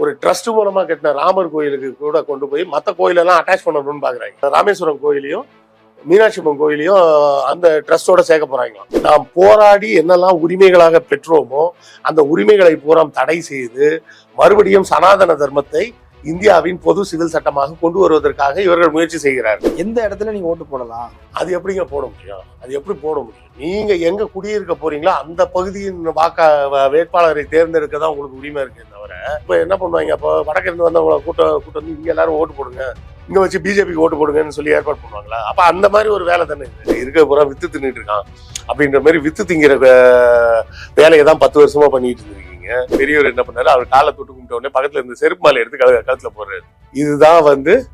ஒரு ட்ரஸ்ட் மூலமா கட்டின ராமர் கோயிலுக்கு கூட கொண்டு போய் மற்ற கோயிலெல்லாம் அட்டாச் பண்ணணும்னு பாக்குறாங்க. ராமேஸ்வரம் கோயிலையும் மீனாட்சி அம்மன் கோயிலையும் அந்த ட்ரஸ்டோட சேர்க்க போறாங்களாம். நாம் போராடி என்னெல்லாம் உரிமைகளாக பெற்றோமோ அந்த உரிமைகளை பூரா தடை செய்து மறுபடியும் சனாதன தர்மத்தை இந்தியாவின் பொது சிவில் சட்டமாக கொண்டு வருவதற்காக இவர்கள் முயற்சி செய்கிறார்கள். எந்த இடத்துல நீங்க ஓட்டு போடலாம்? அது எப்படிங்க போட முடியும்? அது எப்படி போட முடியும்? நீங்க எங்க குடியிருக்க போறீங்களோ அந்த பகுதியின் வாக்கா வேட்பாளரை தேர்ந்தெடுக்க தான் உங்களுக்கு உரிமை இருக்கு தவிர இப்ப என்ன பண்ணுவாங்க? அப்போ வடக்கிருந்து வந்தவங்களை கூட்டம் கூட்டம் வந்து இங்க எல்லாரும் ஓட்டு போடுங்க. இங்க வச்சு பிஜேபிக்கு ஓட்டு போடுங்கன்னு சொல்லி ஏற்பாடு பண்ணுவாங்களா? அப்ப அந்த மாதிரி ஒரு வேலை தானே இருக்க பூரா வித்து தின்னுட்டு இருக்கான். அப்படின்ற மாதிரி வித்து திங்கிற வேலையை தான் பத்து வருஷமா பண்ணிட்டு பெரியவர் என்ன பண்ணாரு? அவர் காலை தொட்டு கும்பிட்ட உடனே பக்கத்துல இருந்து செருப்பு மாலை எடுத்து கழு- கழுத்துல போடுறாரு. இதுதான் வந்து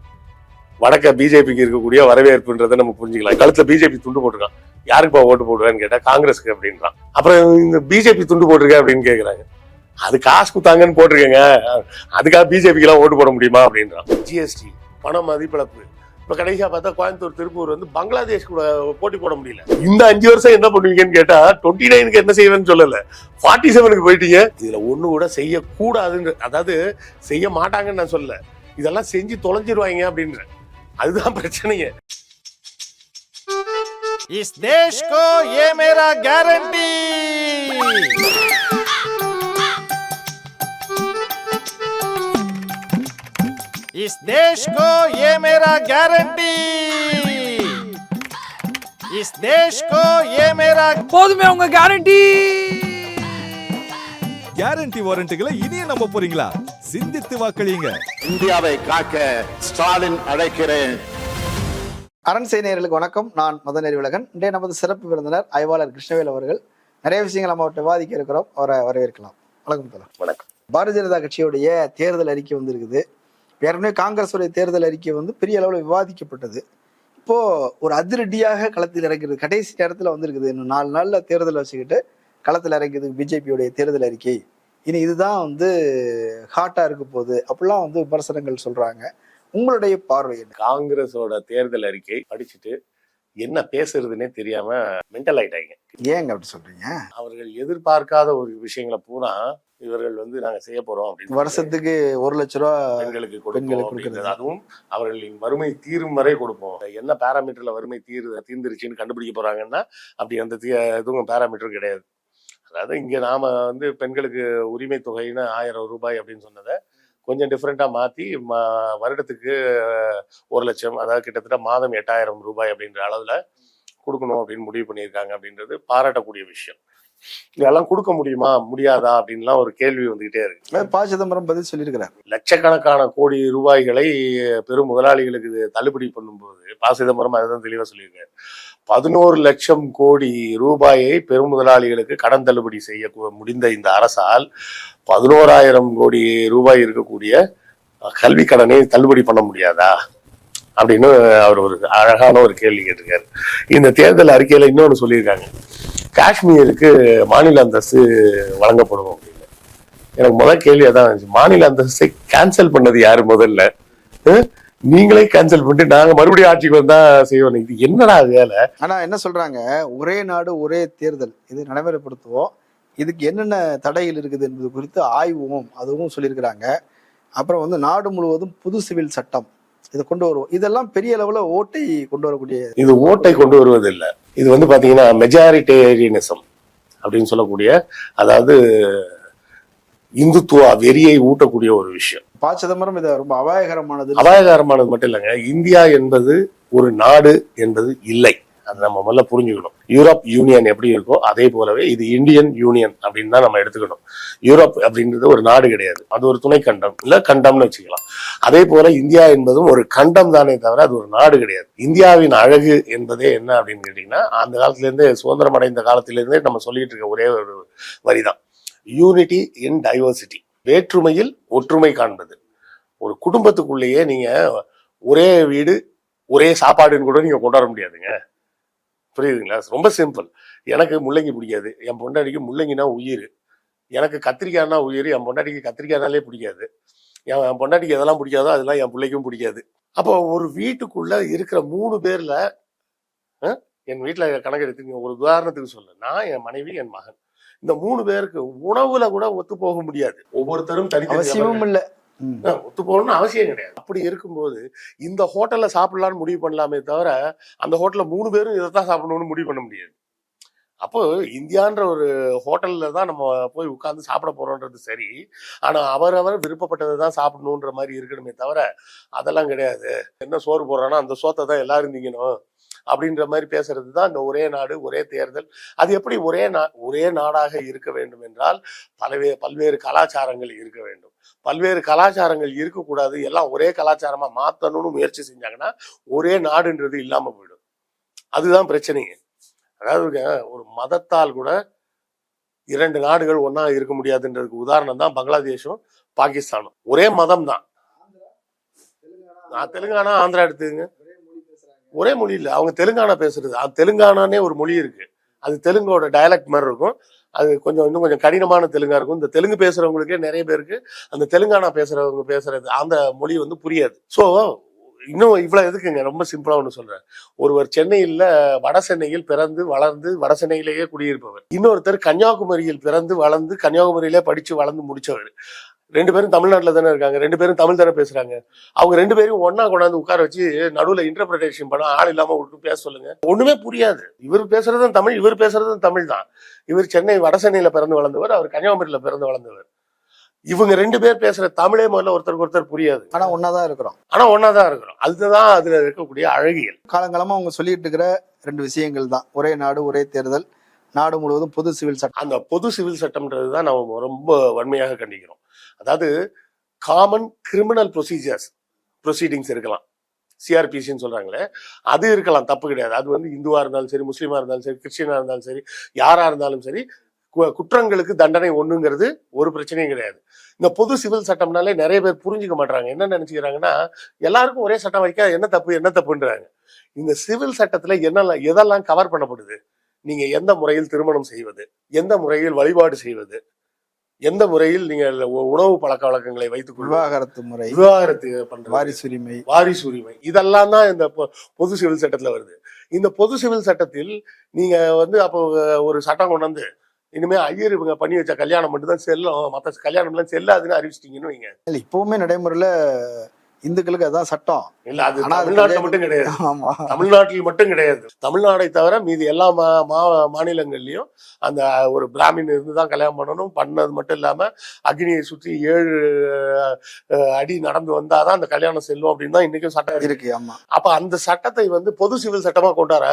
வடக்க பிஜேபிக்கு இருக்கக்கூடிய வரவேற்புன்றதை நம்ம புரிஞ்சுக்கலாம். கழுத்துல பிஜேபி துண்டு போட்டிருக்கான். யாருக்குப்பா ஓட்டு போடுவேன்னு கேட்டா காங்கிரஸ்க்கு அப்படின்றான். அப்புறம் இந்த பிஜேபி துண்டு போட்டிருக்க அப்படின்னு கேக்குறாங்க. அது காசு குத்தாங்கன்னு போட்டிருக்கேங்க. அதுக்காக பிஜேபிக்கு எல்லாம் ஓட்டு போட முடியுமா அப்படின்றான். ஜிஎஸ்டி பண மதிப்பிழப்பு. இப்ப கடைசியா பார்த்தா கோயம்புத்தூர் திருப்பூர் வந்து பங்களாதேஷ் கூட போட்டி போட முடியல இந்த அஞ்சு வருஷம் என்ன பண்ணுவீங்கன்னு கேட்டா டுவெண்ட்டி நைனுக்கு என்ன செய்வேன்னு சொல்லல ஃபார்ட்டி செவனுக்கு போயிட்டீங்க இதுல ஒண்ணு கூட செய்யக்கூடாதுன்னு அதாவது செய்ய மாட்டாங்கன்னு நான் சொல்லல இதெல்லாம் செஞ்சு தொலைஞ்சிருவாங்க அப்படின்றேன் அதுதான் பிரச்சனையே इस देश को ये मेरा गारंटी इस देश को ये मेरा गारंटी इस देश को ये मेरा போதுமே உங்க கேரண்டி கேரண்டி வாரண்ட்டுகளை இனியும் நம்ப போறீங்களா சிந்தித்து வாக்களியுங்க இந்தியாவை காக்க ஸ்டாலின் அழைக்கிறேன் அரண் நேயர்களுக்கு வணக்கம் நான் மதன் அறிவுலகன் இன்றைய நமது சிறப்பு விருந்தினர் ஆய்வாளர் கிருஷ்ணவேல் அவர்கள் நிறைய விஷயங்கள் நம்ம அவர்கிட்ட விவாதிக்க இருக்கிறோம் அவரை வரவேற்கலாம் வணக்கம் தலா வணக்கம் பாரதிய ஜனதா கட்சியுடைய தேர்தல் அறிக்கை வந்திருக்குது ஏற்கனவே காங்கிரஸுடைய தேர்தல் அறிக்கை வந்து பெரிய அளவில் விவாதிக்கப்பட்டது. இப்போ ஒரு அதிரடியாக களத்தில் இறங்குறது கடைசி நேரத்தில் வந்திருக்குது. இன்னும் நாலு நாளில் தேர்தல் வச்சுக்கிட்டு களத்தில் இறங்குது பிஜேபியுடைய தேர்தல் அறிக்கை. இனி இதுதான் வந்து ஹாட்டாக இருக்க போகுது. அப்படிலாம் வந்து விமர்சனங்கள் சொல்றாங்க. உங்களுடைய பார்வை காங்கிரஸோட தேர்தல் அறிக்கை படிச்சுட்டு என்ன பேசுறதுன்னே தெரியாம மென்டல் ஆயிட்டாங்க. ஏங்க அப்படி சொல்றீங்க? அவர்கள் எதிர்பார்க்காத ஒரு விஷயங்களை பூரா இவர்கள் வந்து நாங்க செய்ய போறோம் அப்படின்னு வருஷத்துக்கு ஒரு லட்ச ரூபா பெண்களுக்கு கொடுப்போம் கொடுக்கிறது. அதுவும் அவர்களின் வறுமை தீரும் வரை கொடுப்போம். என்ன பேராமீட்டர்ல வறுமை தீரு தீர்ந்துருச்சுன்னு கண்டுபிடிக்க போறாங்கன்னா அப்படி அந்த எதுவும் பேராமீட்டர் கிடையாது. அதாவது இங்க நாம வந்து பெண்களுக்கு உரிமை தொகைன்னு ஆயிரம் ரூபாய் அப்படின்னு சொன்னதை கொஞ்சம் டிஃப்ரெண்டா மாத்தி ம- வருடத்துக்கு ஒரு லட்சம் அதாவது கிட்டத்தட்ட மாதம் எட்டாயிரம் ரூபாய் அப்படின்ற அளவுல கொடுக்கணும் அப்படின்னு முடிவு பண்ணியிருக்காங்க அப்படின்றது பாராட்டக்கூடிய விஷயம். இதெல்லாம் கொடுக்க முடியுமா முடியாதா அப்படின்லாம் ஒரு கேள்வி வந்துகிட்டே இருக்கு. ப. சிதம்பரம் பதில் சொல்லியிருக்கிறார். லட்சக்கணக்கான கோடி ரூபாய்களை பெரும் முதலாளிகளுக்கு இது தள்ளுபடி பண்ணும்போது ப. சிதம்பரம் அதுதான் தெளிவாக சொல்லியிருக்காரு. பதினோரு லட்சம் கோடி ரூபாயை பெருமுதலாளிகளுக்கு கடன் தள்ளுபடி செய்ய முடிந்த இந்த அரசால் பதினோராயிரம் கோடி ரூபாய் இருக்கக்கூடிய கல்வி கடனை தள்ளுபடி பண்ண முடியாதா? அப்படின்னு அவர் ஒரு அழகான ஒரு கேள்வி கேட்டிருக்காரு. இந்த தேர்தல் அறிக்கையில இன்னொன்று சொல்லியிருக்காங்க. காஷ்மீருக்கு மாநில அந்தஸ்து வழங்கப்படும் அப்படின்னு. எனக்கு முதல் கேள்வி அதான் இருந்துச்சு. மாநில அந்தஸ்தை கேன்சல் பண்ணது யாரு முதல்ல? நீங்களே கேன்சல் பண்ணிட்டு நாங்க மறுபடியும் ஆட்சிக்கு வந்தா செய்வோம். இது என்னடா வேலை? ஆனா என்ன சொல்றாங்க? ஒரே நாடு ஒரே தேர்தல். இது நடைமுறைப்படுத்துவோம் இதுக்கு என்னென்ன தடைகள் இருக்குது என்பது குறித்து ஆய்வுவோம் அதுவும் சொல்லியிருக்கிறாங்க. அப்புறம் வந்து நாடு முழுவதும் புது சிவில் சட்டம். இதை கொண்டு வருவோம். இதெல்லாம் பெரிய அளவுல ஓட்டை கொண்டு வரக்கூடிய இது ஓட்டை கொண்டு வருவது இல்ல இது வந்து பாத்தீங்கன்னா மெஜாரிட்டேரியனிசம் அப்படின்னு சொல்லக்கூடிய அதாவது இந்துத்துவா வெறியை ஊட்டக்கூடிய ஒரு விஷயம். ப சிதம்பரம் இதை ரொம்ப அபாயகரமானது அபாயகரமானது மட்டும் இல்லைங்க. இந்தியா என்பது ஒரு நாடு என்பது இல்லை. அதை நம்ம முதல்ல புரிஞ்சுக்கணும். யூரோப் யூனியன் எப்படி இருக்கோ அதே போலவே இது இந்தியன் யூனியன் அப்படின்னு தான் நம்ம எடுத்துக்கணும். யூரோப் அப்படின்றது ஒரு நாடு கிடையாது. அது ஒரு துணை கண்டம் இல்ல கண்டம்னு வச்சுக்கலாம். அதே போல இந்தியா என்பதும் ஒரு கண்டம் தானே தவிர அது ஒரு நாடு கிடையாது. இந்தியாவின் அழகு என்பதே என்ன அப்படின்னு கேட்டீங்கன்னா அந்த காலத்துல இருந்து சுதந்திரம் அடைந்த காலத்திலிருந்தே நம்ம சொல்லிட்டு இருக்க ஒரே ஒரு வரிதான். யூனிட்டி இன் டைவர்சிட்டி வேற்றுமையில் ஒற்றுமை காண்பது. ஒரு குடும்பத்துக்குள்ளேயே நீங்க ஒரே வீடு ஒரே சாப்பாடுன்னு கூட நீங்க கொண்டாட முடியாதுங்க. புரியுதுங்களா? ரொம்ப சிம்பிள். எனக்கு முள்ளங்கி பிடிக்காது. என் பொண்டாட்டிக்கு முள்ளங்கினா உயிர். எனக்கு கத்திரிக்காய்னா உயிர். என் பொண்டாட்டிக்கு கத்திரிக்காய்னாலே பிடிக்காது. என் என் பொண்டாட்டிக்கு எதெல்லாம் பிடிக்காதோ அதெல்லாம் என் பிள்ளைக்கும் பிடிக்காது. அப்போ ஒரு வீட்டுக்குள்ள இருக்கிற மூணு பேர்ல என் வீட்டில் கணக்கு எடுத்துங்க ஒரு உதாரணத்துக்கு சொல்ல நான் என் மனைவி என் மகன். இந்த மூணு பேருக்கு உணவுல கூட ஒத்து போக முடியாது. ஒவ்வொருத்தரும் தனித்தனி அவசியமும். இல்ல. ஒத்து போகணும்னு அவசியம் கிடையாது. அப்படி இருக்கும்போது இந்த ஹோட்டல்ல சாப்பிடலாம்னு முடிவு பண்ணலாமே தவிர அந்த ஹோட்டல்ல மூணு பேரும் இதை தான் சாப்பிடணும்னு முடிவு பண்ண முடியாது. அப்போ இந்தியான்ற ஒரு ஹோட்டல்ல தான் நம்ம போய் உட்கார்ந்து சாப்பிட போறோன்றது சரி. ஆனா அவரவர் விருப்பப்பட்டதை தான் சாப்பிடணுன்ற மாதிரி இருக்கணுமே தவிர அதெல்லாம் கிடையாது. என்ன சோறு போடுறானோ அந்த சோத்தை தான் எல்லாரும் திங்கணும். அப்படின்ற மாதிரி பேசுறது தான் இந்த ஒரே நாடு ஒரே தேர்தல். அது எப்படி ஒரே நா ஒரே நாடாக இருக்க வேண்டும் என்றால் பலவே பல்வேறு கலாச்சாரங்கள் இருக்க வேண்டும். பல்வேறு கலாச்சாரங்கள் இருக்கக்கூடாது. எல்லாம் ஒரே கலாச்சாரமா மாத்தணும்னு முயற்சி செஞ்சாங்கன்னா ஒரே நாடுன்றது இல்லாம போயிடும். அதுதான் பிரச்சனைங்க அதாவது ஒரு மதத்தால் கூட இரண்டு நாடுகள் ஒன்றா இருக்க முடியாதுன்றதுக்கு உதாரணம் தான் பங்களாதேஷும் பாகிஸ்தானும். ஒரே மதம் தான் நான் தெலுங்கானா ஆந்திரா எடுத்துங்க ஒரே மொழி இல்லை. அவங்க தெலுங்கானா பேசுறது. அது தெலுங்கானானே ஒரு மொழி இருக்கு. அது தெலுங்கோட டயலக்ட் மாதிரி இருக்கும். அது கொஞ்சம் இன்னும் கொஞ்சம் கடினமான தெலுங்கா இருக்கும். இந்த தெலுங்கு பேசுறவங்களுக்கே நிறைய பேருக்கு அந்த தெலுங்கானா பேசுறவங்க பேசுறது அந்த மொழி வந்து புரியாது. ஸோ இன்னும் இவ்வளவு எதுக்குங்க? ரொம்ப சிம்பிளா ஒன்று சொல்றேன். ஒருவர் சென்னையில் வட சென்னையில் பிறந்து வளர்ந்து வட சென்னையிலேயே குடியிருப்பவர். இன்னொருத்தர் கன்னியாகுமரியில் பிறந்து வளர்ந்து கன்னியாகுமரியிலே படிச்சு வளர்ந்து முடிச்சவர். ரெண்டு பேரும் தமிழ்நாட்டுல தானே இருக்காங்க. ரெண்டு பேரும் தமிழ் தானே பேசுறாங்க. அவங்க ரெண்டு பேரும் ஒண்ணா கொண்டாந்து உட்கார வச்சு நடுவுல இன்டர்பிரேஷன் பண்ண ஆள் இல்லாம விட்டு பேச சொல்லுங்க. ஒண்ணுமே புரியாது. இவர் பேசுறதும் தமிழ் இவர் பேசுறதும் தமிழ் தான். இவர் சென்னை வட சென்னையில பிறந்து வளர்ந்தவர் அவர் கன்னியாகுமரியில பிறந்து வளர்ந்தவர். இவங்க ரெண்டு பேர் பேசுற தமிழே முதல்ல ஒருத்தருக்கு ஒருத்தர் புரியாது. ஆனா ஒன்னாதான் இருக்கிறோம். ஆனா ஒன்னாதான் இருக்கிறோம். அதுதான் அதுல இருக்கக்கூடிய அழகியல். காலங்காலமா அவங்க சொல்லிட்டு இருக்கிற ரெண்டு விஷயங்கள் தான். ஒரே நாடு ஒரே தேர்தல். நாடு முழுவதும் பொது சிவில் சட்டம் அந்த பொது சிவில் சட்டம்ன்றது தான் நம்ம ரொம்ப வன்மையாக கண்டிக்கிறோம். அதாவது காமன் கிரிமினல் ப்ரொசீஜர்ஸ் ப்ரொசீடிங்ஸ் இருக்கலாம். சிஆர்பிசின்னு சொல்றாங்களே அது இருக்கலாம் தப்பு கிடையாது. அது வந்து இந்துவா இருந்தாலும் சரி முஸ்லீமா இருந்தாலும் சரி கிறிஸ்டியனா இருந்தாலும் சரி யாரா இருந்தாலும் சரி கு- குற்றங்களுக்கு தண்டனை ஒண்ணுங்கிறது ஒரு பிரச்சனையும் கிடையாது. இந்த பொது சிவில் சட்டம்னாலே நிறைய பேர் புரிஞ்சுக்க மாட்டாங்க என்ன நினைச்சுக்கிறாங்கன்னா எல்லாருக்கும் ஒரே சட்டம் வைக்க என்ன தப்பு என்ன தப்புன்றாங்க. இந்த சிவில் சட்டத்துல என்னெல்லாம் எதெல்லாம் கவர் பண்ணப்படுது? நீங்க எந்த முறையில் திருமணம் செய்வது? எந்த முறையில் வழிபாடு செய்வது? எந்த முறையில் நீங்கள் உணவு பழக்க வழக்கங்களை வைத்துக் விவாகரத்து முறை. விவாகரத்து பண்றது. வாரிசுரிமை வாரிசு உரிமை. இதெல்லாம் தான் இந்த பொது சிவில் சட்டத்துல வருது. இந்த பொது சிவில் சட்டத்தில் நீங்க வந்து அப்போ ஒரு சட்டம் கொண்டு வந்து இனிமே ஐயர் இவங்க பண்ணி வச்ச கல்யாணம் மட்டும் தான் செல்லும். மற்ற கல்யாணம் எல்லாம் செல்லாதுன்னு அறிவிச்சிட்டீங்கன்னு வைங்க. இப்பவுமே நடைமுறையில இந்துக்களுக்கு அதான் சட்டம். இல்ல அது தமிழ்நாட்டுல மட்டும் கிடையாது. ஆமா. தமிழ்நாட்டில் மட்டும் கிடையாது. தமிழ்நாடை தவிர மீதி எல்லா மா மாநிலங்கள்லயும் அந்த ஒரு பிராமின் இருந்து தான் கல்யாணம் பண்ணணும். பண்ணது மட்டும் இல்லாம அக்னியை சுற்றி ஏழு அடி நடந்து வந்தாதான் அந்த கல்யாணம் செல்லும் அப்படின்னு தான் இன்னைக்கும் சட்டம் இருக்கு. ஆமா. அப்ப அந்த சட்டத்தை வந்து பொது சிவில் சட்டமா கொண்டார?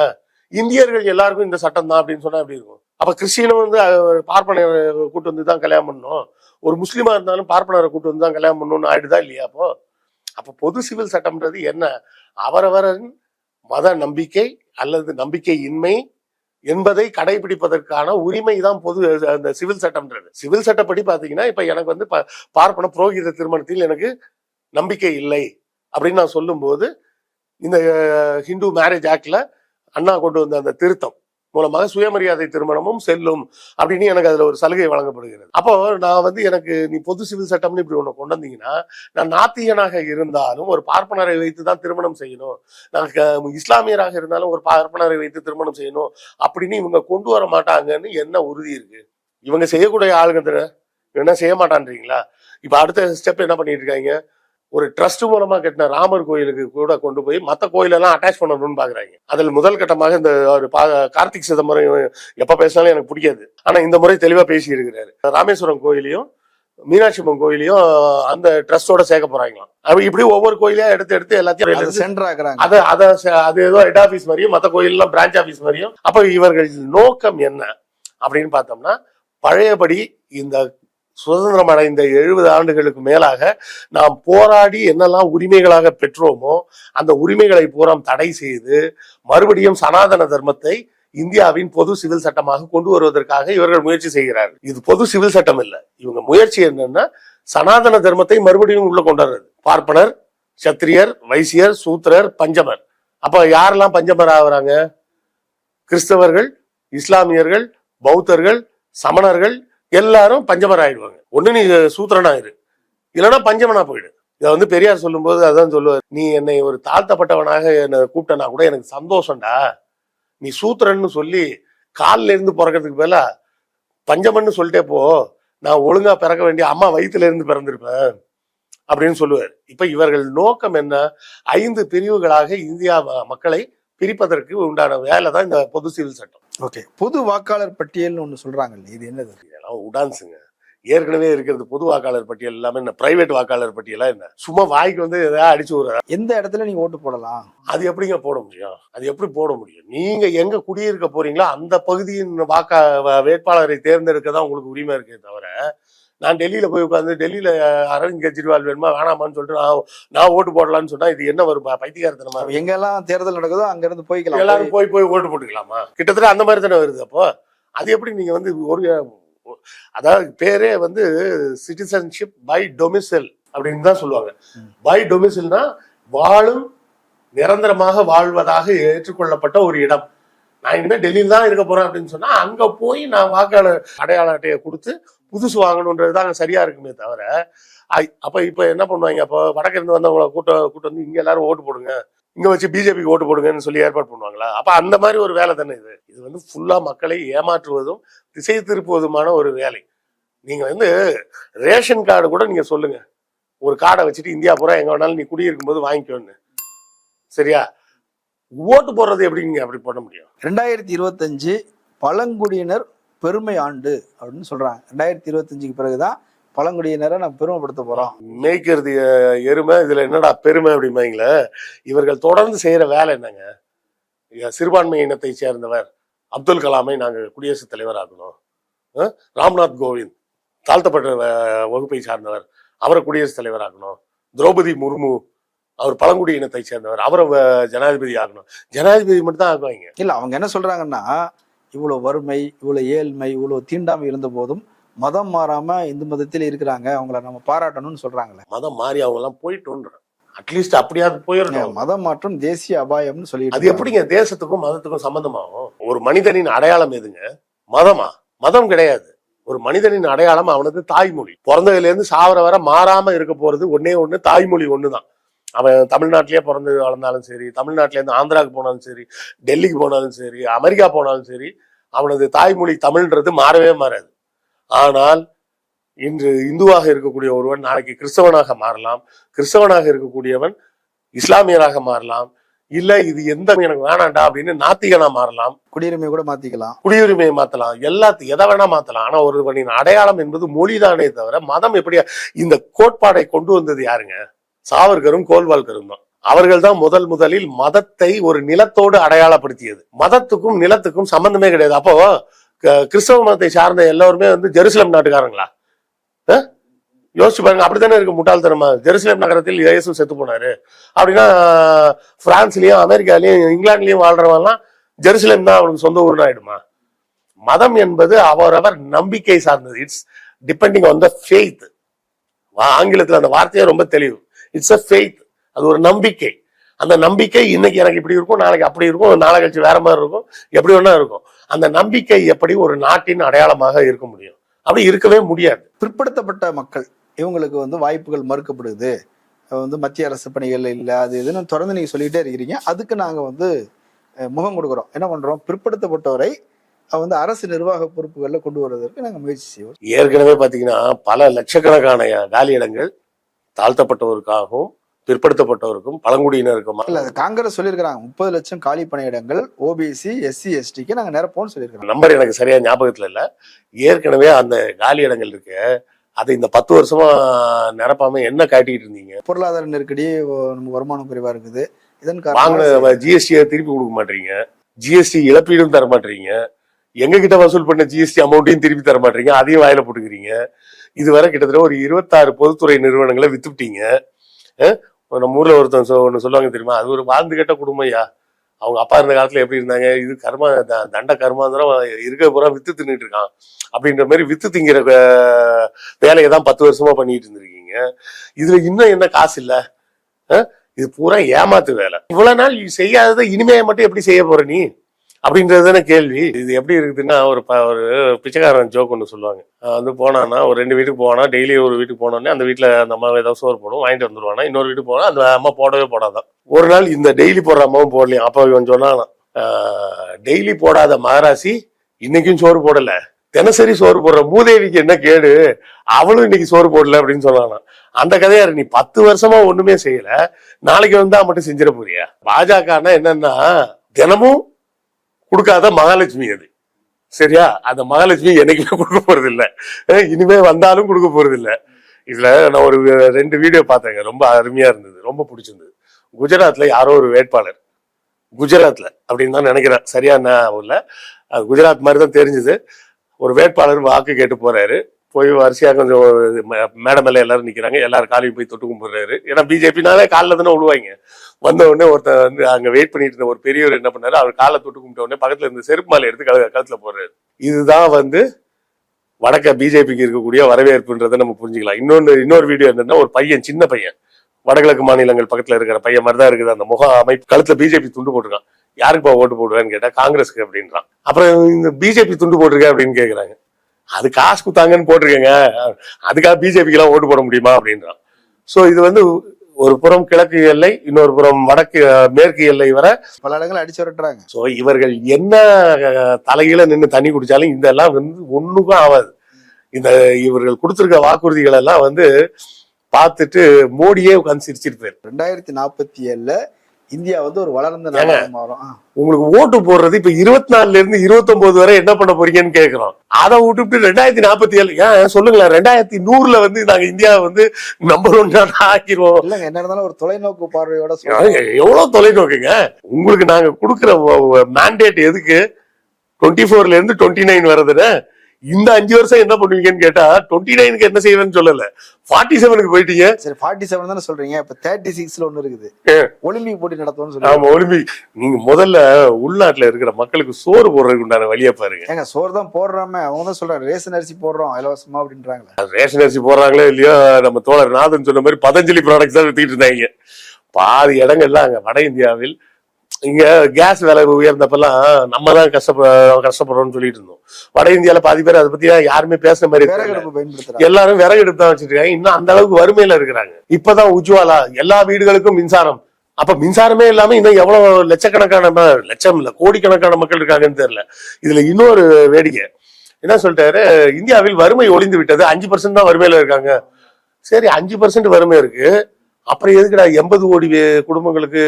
இந்தியர்கள் எல்லாருக்கும் இந்த சட்டம் தான் அப்படின்னு சொன்னா எப்படி இருக்கும்? அப்ப கிறிஸ்டியனும் வந்து அஹ், பார்ப்பனர் கூட்டு வந்து தான் கல்யாணம் பண்ணணும். ஒரு முஸ்லீமா இருந்தாலும் பார்ப்பனரை கூட்டு வந்து தான் கல்யாணம் பண்ணணும்னு ஆயிடுதா இல்லையா அப்போ? அப்போ பொது சிவில் சட்டம்ன்றது என்ன? அவரவரின் மத நம்பிக்கை அல்லது நம்பிக்கை இன்மை என்பதை கடைபிடிப்பதற்கான உரிமை தான் பொது அந்த சிவில் சட்டம்ன்றது. சிவில் சட்டப்படி பார்த்தீங்கன்னா இப்போ எனக்கு வந்து ப- பார்ப்பன புரோகித திருமணத்தில் எனக்கு நம்பிக்கை இல்லை அப்படின்னு நான் சொல்லும்போது இந்த ஹிந்து மேரேஜ் ஆக்டில் அண்ணா கொண்டு வந்த அந்த திருத்தம். மூலமாக சுயமரியாதை திருமணமும் செல்லும் அப்படின்னு எனக்கு அதுல ஒரு சலுகை வழங்கப்படுகிறது. அப்போ நான் வந்து எனக்கு நீ பொது சிவில் சட்டம்னு இப்படி ஒண்ணு கொண்டு வந்தீங்கன்னா நான் நாத்தியனாக இருந்தாலும் ஒரு பார்ப்பனரை வைத்து தான் திருமணம் செய்யணும். நான் இஸ்லாமியராக இருந்தாலும் ஒரு பார்ப்பனரை வைத்து திருமணம் செய்யணும். அப்படின்னு இவங்க கொண்டு வர மாட்டாங்கன்னு என்ன உறுதி இருக்கு? இவங்க செய்யக்கூடிய ஆளுங்க என்ன செய்ய மாட்டான்றீங்களா? இப்ப அடுத்த ஸ்டெப் என்ன பண்ணிட்டு இருக்காங்க? ஒரு ட்ரஸ்ட் மூலமா கட்டின ராமர் கோயிலுக்கு கூட கொண்டு போய் மத்த கோயிலெல்லாம் அட்டாச் பண்ணணும்னு பாக்குறாங்க. அதில் முதல் கட்டமாக இந்த ஒரு கார்த்திக் சிதம்பரம் எப்ப பேசினாலும் எனக்கு பிடிக்காது. ஆனா இந்த முறை தெளிவா பேசி இருக்கிறாரு ராமேஸ்வரம் கோயிலையும் மீனாட்சி அம்மன் கோயிலையும் அந்த ட்ரஸ்டோட சேர்க்க போறாங்களாம். அப்ப இப்படி ஒவ்வொரு கோயிலையா எடுத்து எடுத்து எல்லாத்தையும் சென்டர் ஆக்குறாங்க. அத அத அது ஏதோ ஹெட் ஆபீஸ் மாதிரியும் மத்த கோயில் எல்லாம் பிரான்ச் ஆபீஸ் மாதிரியும். அப்ப இவர்கள் நோக்கம் என்ன அப்படின்னு பார்த்தோம்னா பழையபடி இந்த சுதந்திரம் அடைந்த எழுபது ஆண்டுகளுக்கு மேலாக நாம் போராடி என்னெல்லாம் உரிமைகளாக பெற்றோமோ அந்த உரிமைகளை பூரா தடை செய்து மறுபடியும் சனாதன தர்மத்தை இந்தியாவின் பொது சிவில் சட்டமாக கொண்டு வருவதற்காக இவர்கள் முயற்சி செய்கிறார்கள். இது பொது சிவில் சட்டம் இல்லை. இவங்க முயற்சி என்னன்னா சனாதன தர்மத்தை மறுபடியும் உள்ள கொண்டு வர்றது. பார்ப்பனர் சத்திரியர் வைசியர் சூத்திரர் பஞ்சமர். அப்ப யாரெல்லாம் பஞ்சமர் ஆகுறாங்க? கிறிஸ்தவர்கள் இஸ்லாமியர்கள் பௌத்தர்கள் சமணர்கள் எல்லாரும் பஞ்சமர் ஆயிடுவாங்க. ஒண்ணு நீ சூத்திரனா இரு இல்லைன்னா பஞ்சமனா போயிடு. இதை வந்து பெரியார் சொல்லும்போது அதான் சொல்லுவார். நீ என்னை ஒரு தாழ்த்தப்பட்டவனாக என்னை கூப்பிட்டனா கூட எனக்கு சந்தோஷம்டா. நீ சூத்திரன்னு சொல்லி காலில் இருந்து பிறக்கிறதுக்கு பதிலா பஞ்சமன்னு சொல்லிட்டே போ. நான் ஒழுங்கா பிறக்க வேண்டிய அம்மா வயிற்றுல இருந்து பிறந்திருப்பேன் அப்படின்னு சொல்லுவார். இப்ப இவர்கள் நோக்கம் என்ன? ஐந்து பிரிவுகளாக இந்தியா ம- மக்களை பிரிப்பதற்கு உண்டான வேலை தான் இந்த பொது சிவில் சட்டம். ஓகே. பொது வாக்காளர் பட்டியல்னு ஒண்ணு சொல்றாங்கல்ல இது என்னது? இதெல்லாம் உடான்ஸுங்க ஏற்கனவே இருக்கிறது பொது வாக்காளர் பட்டியல் எல்லாமே என்ன பிரைவேட் வாக்காளர் பட்டியலா என்ன? சும்மா வாய்க்கு வந்து எதாவது அடிச்சு விடுற எந்த இடத்துல நீங்க ஓட்டு போடலாம்? அது எப்படிங்க போட முடியும்? அது எப்படி போட முடியும்? நீங்க எங்க குடியிருக்க போறீங்களோ அந்த பகுதியின் வாக்கா வேட்பாளரை தேர்ந்தெடுக்க தான் உங்களுக்கு உரிமை இருக்கே தவிர நான் டெல்லியில போய் உட்காந்து டெல்லியில அரவிந்த் கெஜ்ரிவால் வேணுமா வேணாமான்னு சொல்லிட்டு நான் நான் ஓட்டு போடலாம்னு சொன்னா இது என்ன வரும் ப- பைத்தியக்காரத்தனமா அப்ப எங்கெல்லாம் தேர்தல் நடக்குதோ அங்க இருந்து போய்க்கலாம். எல்லாரும் போய் போய் ஓட்டு போட்டுக்கலாமா? கிட்டத்தட்ட அந்த மாதிரி தானே வருது அப்போ. அது எப்படி நீங்க வந்து ஒரு அதாவது பேரே வந்து சிட்டிசன்ஷிப் பை டொமிசைல் அப்படின்னு தான் சொல்லுவாங்க. பை டொமிசைல்னா வாழும் நிரந்தரமாக வாழ்வதாக ஏற்றுக்கொள்ளப்பட்ட ஒரு இடம். நான் இனிமே டெல்லியில் தான் இருக்க போறேன் அப்படின்னு சொன்னா அங்க போய் நான் வாக்காளர் அடையாள அட்டையை கொடுத்து புதுசு வாங்கணுன்றது தான் சரியா இருக்குமே தவிர ஐ- அப்ப இப்ப என்ன பண்ணுவாங்க? அப்போ வடக்கு இருந்து வந்தவங்கள கூட்ட கூட்டம் வந்து இங்க எல்லாரும் ஓட்டு போடுங்க. இங்க வச்சு பிஜேபிக்கு ஓட்டு போடுங்கன்னு சொல்லி ஏற்பாடு பண்ணுவாங்களா? அப்ப அந்த மாதிரி ஒரு வேலை தானே இது. இது வந்து ஃபுல்லா மக்களை ஏமாற்றுவதும் திசை திருப்புவதுமான ஒரு வேலை. நீங்க வந்து ரேஷன் கார்டு கூட நீங்க சொல்லுங்க. ஒரு கார்டை வச்சுட்டு இந்தியா பூரா எங்க வேணாலும் நீ குடியிருக்கும் போது வாங்கிக்கோன்னு. சரியா? ஓட்டு போடுறது எப்படி நீங்க அப்படி பண்ண முடியும்? ரெண்டாயிரத்தி இருபத்தஞ்சு பழங்குடியினர் பெருமை ஆண்டு அப்படின்னு சொல்றாங்க. ரெண்டாயிரத்தி இருபத்தஞ்சுக்கு பிறகுதான் பழங்குடியினரை நம்ம பெருமைப்படுத்த போறோம். மேய்க்கிறது எருமை இதுல என்னடா பெருமை அப்படிம்பாங்களே? இவர்கள் தொடர்ந்து செய்யற வேலை என்னங்க? சிறுபான்மை இனத்தை சேர்ந்தவர் அப்துல் கலாமை நாங்க குடியரசுத் தலைவர் ஆக்கணும். அஹ், ராம்நாத் கோவிந்த் தாழ்த்தப்பட்ட வகுப்பை சார்ந்தவர் அவரை குடியரசுத் தலைவர் ஆக்கணும். திரௌபதி முர்மு அவர் பழங்குடி இனத்தை சேர்ந்தவர் அவரை ஜனாதிபதி ஆக்கணும். ஜனாதிபதி மட்டும் தான் ஆக்குவாங்க. இல்ல அவங்க என்ன சொல்றாங்கன்னா இவ்வளவு வறுமை இவ்வளவு ஏழ்மை இவ்வளவு தீண்டாமை இருந்த போதும் மதம் மாறாம இந்து மதத்தில் இருக்கிறாங்க. அவங்கள நம்ம பாராட்டணும்னு சொல்றாங்களே. மதம் மாறி அவங்க எல்லாம் போயிட்டோன்ற அட்லீஸ்ட் அப்படியாவது போயிடணும் மதம் மாற்றம் தேசிய அபாயம்னு சொல்லிட்டு அது எப்படிங்க? தேசத்துக்கும் மதத்துக்கும் சம்பந்தமாகும்? ஒரு மனிதனின் அடையாளம் எதுங்க? மதமா? மதம் கிடையாது. ஒரு மனிதனின் அடையாளம் அவனது தாய்மொழி. பிறந்ததுல இருந்து சாவர வர மாறாம இருக்க போறது ஒன்னே ஒண்ணு தாய்மொழி ஒண்ணுதான். அவன் தமிழ்நாட்டிலேயே பிறந்து வளர்ந்தாலும் சரி தமிழ்நாட்டில இருந்து ஆந்திராவுக்கு போனாலும் சரி டெல்லிக்கு போனாலும் சரி அமெரிக்கா போனாலும் சரி அவனது தாய்மொழி தமிழ்ன்றது மாறவே மாறாது. ஆனால் இன்று இந்துவாக இருக்கக்கூடிய ஒருவன் நாளைக்கு கிறிஸ்தவனாக மாறலாம் கிறிஸ்தவனாக இருக்கக்கூடியவன் இஸ்லாமியராக மாறலாம் இல்ல இது எந்த எனக்கு வேணாண்டா அப்படின்னு நாத்திகனா மாறலாம். குடியுரிமை கூட மாத்திக்கலாம். குடியுரிமையை மாத்தலாம் எல்லாத்தையும் எதை வேணா மாத்தலாம். ஆனா ஒருவனின் அடையாளம் என்பது மொழிதானே தவிர மதம் எப்படி இந்த கோட்பாடை கொண்டு வந்தது யாருங்க? சாவர்கரும் கோல்வால்கரும் தான். அவர்கள் தான் முதல் முதலில் மதத்தை ஒரு நிலத்தோடு அடையாளப்படுத்தியது. மதத்துக்கும் நிலத்துக்கும் சம்பந்தமே கிடையாது. அப்போ க- கிறிஸ்தவ மதத்தை சார்ந்த எல்லாருமே வந்து ஜெருசலம் நாட்டுக்காரங்களா? யோசிச்சு பாருங்க அப்படித்தானே இருக்கு முட்டாள்தனமா? ஜெருசலேம் நகரத்தில் இயேசு செத்து போனாரு. அப்படின்னா பிரான்ஸ்லயும் அமெரிக்காலையும் இங்கிலாந்துலயும் வாழ்றவன்லாம் ஜெருசலேம் தான் அவனுக்கு சொந்த ஊர்னு ஆயிடுமா? மதம் என்பது அவரவர் நம்பிக்கை சார்ந்தது. It's depending on the faith ஆங்கிலத்தில் அந்த வார்த்தையே ரொம்ப தெளிவு. இட்ஸ் அ ஃபெய்த் அது ஒரு நம்பிக்கை. அந்த நம்பிக்கை இன்னைக்கு எனக்கு இப்படி இருக்கும் நாளைக்கு அப்படி இருக்கும் நாளை கழிச்சு வேற மாதிரி இருக்கும் எப்படி வேணா இருக்கும். அந்த நம்பிக்கை எப்படி ஒரு நாட்டின் அடையாளமாக இருக்க முடியும்? அப்படி இருக்கவே முடியாது. பிற்படுத்தப்பட்ட மக்கள் இவங்களுக்கு வந்து வாய்ப்புகள் மறுக்கப்படுது. வந்து மத்திய அரசு பணிகள் இல்லை அது இதுன்னு தொடர்ந்து நீங்க சொல்லிட்டே இருக்கிறீங்க. அதுக்கு நாங்க வந்து முகம் கொடுக்குறோம். என்ன பண்றோம்? பிற்படுத்தப்பட்டவரை வந்து அரசு நிர்வாக பொறுப்புகள்ல கொண்டு வருவதற்கு நாங்க முயற்சி செய்வோம். ஏற்கனவே பாத்தீங்கன்னா பல லட்சக்கணக்கான காலி இடங்கள் தாழ்த்தப்பட்டவருக்காகவும் பிற்படுத்தப்பட்டவருக்கும் பழங்குடியினருக்கும். இல்ல காங்கிரஸ் சொல்லியிருக்கிறாங்க. முப்பது லட்சம் காலி பணியிடங்கள் ஓபிசி எஸ்சி எஸ்டிக்கு நாங்க நிரப்போம்னு சொல்லியிருக்கிறோம். நம்பர் எனக்கு சரியா ஞாபகத்துல இல்ல. ஏற்கனவே அந்த காலி இடங்கள் இருக்கு. அதை இந்த பத்து வருஷமா நிரப்பாம என்ன காட்டிட்டு இருந்தீங்க? பொருளாதார நெருக்கடி நம்ம வருமானம் குறைவா இருக்குது. இதன் காரணமாக ஜிஎஸ்டியை திருப்பி கொடுக்க மாட்டீங்க. ஜிஎஸ்டி இழப்பீடும் தர மாட்டீங்க. எங்க கிட்ட வசூல் பண்ண ஜிஎஸ்டி அமௌண்ட்டையும் திருப்பி தர மாட்டீங்க. அதையும் வாயில போட்டுக்கிறீங்க. இதுவரை கிட்டத்தட்ட ஒரு இருபத்தாறு பொதுத்துறை நிறுவனங்களை வித்துட்டீங்க நம்ம ஊர்ல ஒருத்தன் சொ- சொல்லுவாங்க தெரியுமா? அது ஒரு வாழ்ந்து கெட்ட குடும்பம்யா அவங்க அப்பா இருந்த காலத்துல எப்படி இருந்தாங்க? இது கர்மா தண்ட கர்மாந்திரம் இருக்க பூரா வித்து தின்னுட்டு இருக்கான். அப்படின்ற மாதிரி வித்து திங்கிற வே- வேலையை தான் பத்து வருஷமா பண்ணிட்டு இருந்திருக்கீங்க. இதுல இன்னும் என்ன காசு இல்லை? இது பூரா ஏமாத்து வேலை. இவ்வளவு நாள் நீ செய்யாததை இனிமையை மட்டும் எப்படி செய்ய போற நீ? அப்படின்றது தானே கேள்வி. இது எப்படி இருக்குதுன்னா ஒரு ப- ஒரு பிச்சைக்காரன் ஜோக் ஒன்று சொல்லுவாங்க. வந்து போனான்னா ஒரு ரெண்டு வீட்டுக்கு போனா டெய்லி ஒரு வீட்டுக்கு போனோடனே அந்த வீட்டில் அந்த அம்மா ஏதாவது சோறு போடும் வாங்கிட்டு வந்துருவானா. இன்னொரு வீட்டுக்கு போனால் அந்த அம்மா போடவே போடாதான். ஒரு நாள் இந்த டெய்லி போடுற அம்மாவும் போடலையும் அப்போ இவன் சொன்னானா டெய்லி போடாத மகராசி இன்னைக்கும் சோறு போடல. தினசரி சோறு போடுற மூதேவிக்கு என்ன கேடு? அவளும் இன்னைக்கு சோறு போடல அப்படின்னு சொன்னானா அந்த கதையாரு நீ பத்து வருஷமா ஒண்ணுமே செய்யல. நாளைக்கு வந்தா மட்டும் செஞ்சிட போறியா? பாஜகன்னா என்னன்னா தினமும் கொடுக்காத மகாலட்சுமி அது. சரியா? அந்த மகாலட்சுமி என்னைக்குமே கொடுக்க போறது இல்லை இனிமே வந்தாலும் கொடுக்க போறது இல்லை இதுல நான் ஒரு ரெண்டு வீடியோ பார்த்தேங்க. ரொம்ப அருமையா இருந்தது. ரொம்ப பிடிச்சிருந்தது. குஜராத்ல யாரோ ஒரு வேட்பாளர். குஜராத்ல அப்படின்னு தான் நினைக்கிறேன். சரியா நான் இல்ல அது குஜராத் மாதிரி தான் தெரிஞ்சது. ஒரு வேட்பாளர் வாக்கு கேட்டு போறாரு. போய் வரிசையா கொஞ்சம் மேடம் எல்லாம் எல்லாரும் நிற்கிறாங்க எல்லாரும் காலையும் போய் தொட்டு கும்பிடுறாரு. ஏன்னா பிஜேபினாலே காலில் தானே விழுவாங்க வந்த உடனே ஒருத்தர் வந்து அங்க வெயிட் பண்ணிட்டு இருந்த ஒரு பெரியவர் என்ன பண்ணாரு? அவர் காலை தொட்டு கும்பிட்ட உடனே பக்கத்துல இருந்த செருப்பு மாலை எடுத்து கழுத கழுத்துல போடுறாரு. இதுதான் வந்து வடக்க பிஜேபிக்கு இருக்கக்கூடிய வரவேற்புன்றதை நம்ம புரிஞ்சுக்கலாம். இன்னொன்னு இன்னொரு வீடியோ என்னன்னா ஒரு பையன் சின்ன பையன். வடகிழக்கு மாநிலங்கள் பக்கத்துல இருக்கிற பையன் மாதிரி தான் இருக்குது. அந்த முக அமைப்பு கழுத்துல பிஜேபி துண்டு போட்டிருக்கான். யாருக்குப்பா ஓட்டு போடுவேன்னு கேட்டா காங்கிரஸ்க்கு அப்படின்றான். அப்புறம் இந்த பிஜேபி துண்டு போட்டிருக்க அப்படின்னு கேக்குறாங்க. அது காசு குத்தாங்கன்னு போட்டிருக்கேங்க. அதுக்காக பிஜேபிக்கு எல்லாம் ஓட்டு போட முடியுமா அப்படின்றான். சோ இது வந்து ஒரு புறம் கிழக்கு எல்லை இன்னொரு புறம் வடக்கு மேற்கு எல்லை வர. பல இடங்கள் அடிச்சு விரட்டுறாங்க. சோ இவர்கள் என்ன தலைகீழ நின்று தண்ணி குடிச்சாலும் இதெல்லாம் வந்து ஒண்ணுக்கும் ஆகாது இந்த இவர்கள் கொடுத்திருக்க வாக்குறுதிகள் எல்லாம் வந்து பார்த்துட்டு மோடியே உட்கார்ந்து சிரிச்சிருப்பாரு. ரெண்டாயிரத்தி நாற்பத்தி ஏழுல இந்தியா வந்து ஒரு வளர்ந்த மாறும். உங்களுக்கு ஓட்டு போடுறது இப்ப இருபத்தி நாலுல இருந்து இருபத்தி வரை என்ன பண்ண போறீங்கன்னு கேக்குறோம். அதை விட்டுவிட்டு ரெண்டாயிரத்தி நாற்பத்தி ஏழு ஏன் சொல்லுங்களேன் ரெண்டாயிரத்தி நூறுல வந்து நாங்க இந்தியாவை வந்து நம்பர் ஒன் ஆக்கிடுவோம். இல்லங்க என்ன இருந்தாலும் ஒரு தொலைநோக்கு பார்வையோட எவ்வளவு தொலைநோக்குங்க? உங்களுக்கு நாங்க கொடுக்குற மேண்டேட் எதுக்கு? டுவெண்ட்டி ஃபோர்ல இருந்து டுவெண்ட்டி நைன் வருதுன்னு இந்த அஞ்சு வருஷம் என்ன பண்ணுவீங்கன்னு கேட்டா டுவெண்ட்டி நைனுக்கு என்ன செய்வேன்னு சொல்லல. ஃபார்ட்டி செவனுக்கு போயிட்டீங்க. சரி ஃபார்ட்டி செவன் தானே சொல்றீங்க. இப்ப தேர்ட்டி சிக்ஸ்ல ஒண்ணு இருக்குது. ஒலிம்பிக் போட்டி நடத்துவோம்னு சொல்லுவாங்க ஆமா ஒலிம்பிக். நீங்க முதல்ல உள்நாட்டுல இருக்கிற மக்களுக்கு சோறு போடுறதுக்கு உண்டான வழியை பாருங்க. ஏங்க சோறு தான் போடுறோமே. அவங்க தான் சொல்றாங்க ரேஷன் அரிசி போடுறோம் இலவசமா அப்படின்றாங்களே. ரேஷன் அரிசி போடுறாங்களோ இல்லையோ நம்ம தோழர் நாதன் சொன்ன மாதிரி பதஞ்சலி ப்ராடக்ட்ஸ் தான் வித்துக்கிட்டு இருந்தாங்க. பாதி இடங்கள்ல அங்க வட இந்தியாவில் இங்க கேஸ் விலை உயர்ந்தப்பெல்லாம் நம்ம தான் கஷ்டப்ப கஷ்டப்படுறோம்னு சொல்லிட்டு இருந்தோம். வட இந்தியால பாதி பேர் அதை பத்தி யாருமே பேசுன மாதிரி எல்லாரும் விறகு எடுத்து தான் வச்சிருக்காங்க. இன்னும் அந்த அளவுக்கு வறுமையில இருக்கிறாங்க. இப்பதான் உஜ்வாலா எல்லா வீடுகளுக்கும் மின்சாரம். அப்ப மின்சாரமே இல்லாம இன்னும் எவ்வளவு லட்சக்கணக்கான லட்சம் இல்ல கோடிக்கணக்கான மக்கள் இருக்காங்கன்னு தெரியல. இதுல இன்னொரு வேடிக்கை. என்ன சொல்லிட்டாரு? இந்தியாவில் வறுமை ஒளிந்து விட்டது. அஞ்சு பர்சன்ட் தான் வறுமையில இருக்காங்க. சரி அஞ்சு பர்சன்ட் வறுமை இருக்கு. அப்புறம் எதுக்குடா எண்பது கோடி குடும்பங்களுக்கு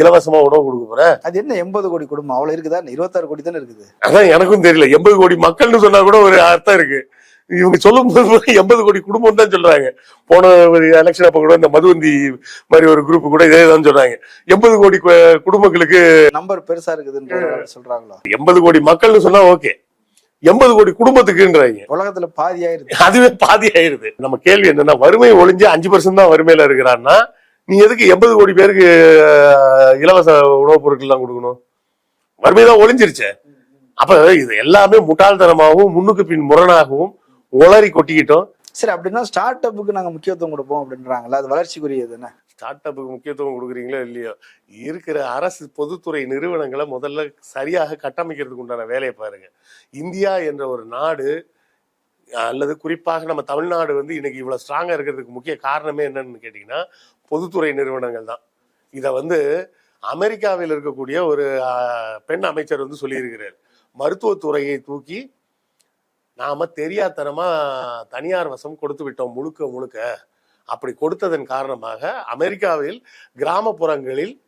இலவசமா உணவு கொடுக்க போற? அது என்ன எண்பது கோடி குடும்பம்? அவ்வளவு இருக்குதா? இருபத்தாறு கோடி தானே இருக்குது. அதான் எனக்கும் தெரியல. எண்பது கோடி மக்கள்னு சொன்னா கூட ஒரு அர்த்தம் இருக்கு. இவங்க சொல்லும் போது எண்பது கோடி குடும்பம் தான் சொல்றாங்க. போன ஒரு எலெக்ஷன் அப்ப கூட இந்த மதுவந்தி மாதிரி ஒரு குரூப் கூட இதே தான் சொல்றாங்க. எண்பது கோடி குடும்பங்களுக்கு நம்பர் பெருசா இருக்குதுன்னு சொல்றாங்களோ? எண்பது கோடி மக்கள்னு சொன்னா ஓகே எண்பது கோடி குடும்பத்துக்குன்றாங்க உலகத்துல பாதி ஆயிருது. அதுவே பாதி ஆயிருது. நம்ம கேள்வி என்னன்னா வறுமை ஒளிஞ்சு அஞ்சு பர்சன்ட் தான் வறுமையில இருக்கிறான்னா நீ எதுக்கு எண்பது கோடி பேருக்கு இலவச உணவுப் பொருட்கள் எல்லாம் கொடுக்கணும்? வறுமை தான் ஒளிஞ்சிருச்சே அப்ப இது எல்லாமே முட்டாள்தனமாகவும் முன்னுக்கு பின் முரணாகவும் உளறி கொட்டிக்கிட்டோம். சரி அப்படின்னா ஸ்டார்ட் அப்புக்கு நாங்க முக்கியத்துவம் கொடுப்போம் அப்படின்றாங்களா அது வளர்ச்சிக்குரியது என்ன ஸ்டார்ட் அப்புக்கு முக்கியத்துவம் கொடுக்குறீங்களோ இல்லையோ இருக்கிற அரசு பொதுத்துறை நிறுவனங்களை முதல்ல சரியாக கட்டமைக்கிறதுக்கு உண்டான வேலையை பாருங்க. இந்தியா என்ற ஒரு நாடு அல்லது குறிப்பாக நம்ம தமிழ்நாடு வந்து இன்னைக்கு இவ்வளோ ஸ்ட்ராங்காக இருக்கிறதுக்கு முக்கிய காரணமே என்னன்னு கேட்டிங்கன்னா பொதுத்துறை நிறுவனங்கள் தான். இதை வந்து அமெரிக்காவில் இருக்கக்கூடிய ஒரு பெண் அமைச்சர் வந்து சொல்லியிருக்கிறார். மருத்துவத்துறையை தூக்கி நாம தெரியாதனமா தனியார் வசம் கொடுத்து விட்டோம் முழுக்க முழுக்க. அப்படி கொடுத்ததன் காரணமாக அமெரிக்காவில் கிராமப்புறங்களில்